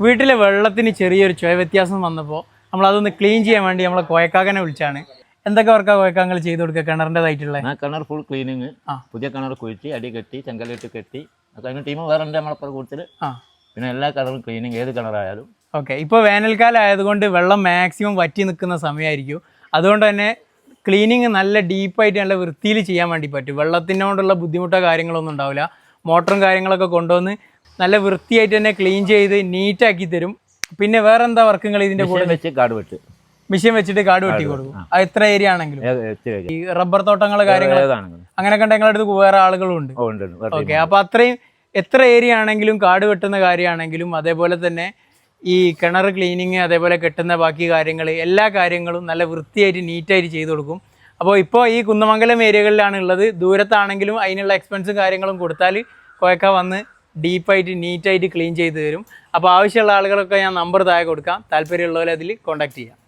വീട്ടിലെ വെള്ളത്തിന് ചെറിയൊരു ചുവ വ്യത്യാസം വന്നപ്പോൾ നമ്മൾ അതൊന്ന് ക്ലീൻ ചെയ്യാൻ വേണ്ടി നമ്മളെ കോയക്കാകനെ വിളിച്ചാണ്. എന്തൊക്കെ വർക്കാ കോയക്കാങ്ങൾ ചെയ്ത് കൊടുക്കുക? കിണറിന്റെതായിട്ടുള്ള? ആ കിണർ ഫുൾ ക്ലീനിങ് ആ. പുതിയ കിണർ കുഴിച്ച് അടി കെട്ടി ചെങ്കലിട്ട് കെട്ടി. അത് അതിന് ടീം വേറെ ഉണ്ട് നമ്മളപ്പുറം കൂടുതൽ ആ. പിന്നെ എല്ലാ കിണറും ക്ലീനിങ് ഏത് കിണറായാലും. ഓക്കെ. ഇപ്പോൾ വേനൽക്കാലം ആയതുകൊണ്ട് വെള്ളം മാക്സിമം വറ്റി നിൽക്കുന്ന സമയമായിരിക്കും അതുകൊണ്ട് തന്നെ ക്ലീനിങ് നല്ല ഡീപ്പായിട്ട് നല്ല വൃത്തിയിൽ ചെയ്യാൻ വേണ്ടി പറ്റും. വെള്ളത്തിനോടുള്ള ബുദ്ധിമുട്ടോ കാര്യങ്ങളൊന്നും ഉണ്ടാവില്ല. മോട്ടറും കാര്യങ്ങളൊക്കെ കൊണ്ടുവന്ന് നല്ല വൃത്തിയായിട്ട് തന്നെ ക്ലീൻ ചെയ്ത് നീറ്റാക്കി തരും. പിന്നെ വേറെ എന്താ വർക്കുകൾ ഇതിന്റെ കൂടെ? വെച്ച് കാട് വെട്ട്. മെഷീൻ വെച്ചിട്ട് കാട് വെട്ടി കൊടുക്കും. അത് എത്ര ഏരിയ ആണെങ്കിലും. ഈ റബ്ബർ തോട്ടങ്ങൾ കാര്യങ്ങൾ അങ്ങനെ അങ്ങനെയൊക്കെ ഉണ്ടെങ്കിൽ അടുത്ത് വേറെ ആളുകളും ഉണ്ട്. ഓക്കെ അപ്പൊ അത്രയും എത്ര ഏരിയ ആണെങ്കിലും കാട് വെട്ടുന്ന കാര്യമാണെങ്കിലും അതേപോലെ തന്നെ ഈ കിണർ ക്ലീനിങ് അതേപോലെ കെട്ടുന്ന ബാക്കി കാര്യങ്ങൾ എല്ലാ കാര്യങ്ങളും നല്ല വൃത്തിയായിട്ട് നീറ്റായിട്ട് ചെയ്തു കൊടുക്കും. അപ്പോൾ ഇപ്പോൾ ഈ കുന്നമംഗലം ഏരിയകളിലാണ് ഉള്ളത്. ദൂരത്താണെങ്കിലും അതിനുള്ള എക്സ്പെൻസും കാര്യങ്ങളും കൊടുത്താൽ കോയക്ക വന്ന് ഡീപ്പായിട്ട് നീറ്റായിട്ട് ക്ലീൻ ചെയ്ത് തരും. അപ്പോൾ ആവശ്യമുള്ള ആളുകളൊക്കെ ഞാൻ നമ്പർ താഴെ കൊടുക്കാം. താല്പര്യമുള്ളവരെ അതിൽ കോൺടാക്ട് ചെയ്യാം.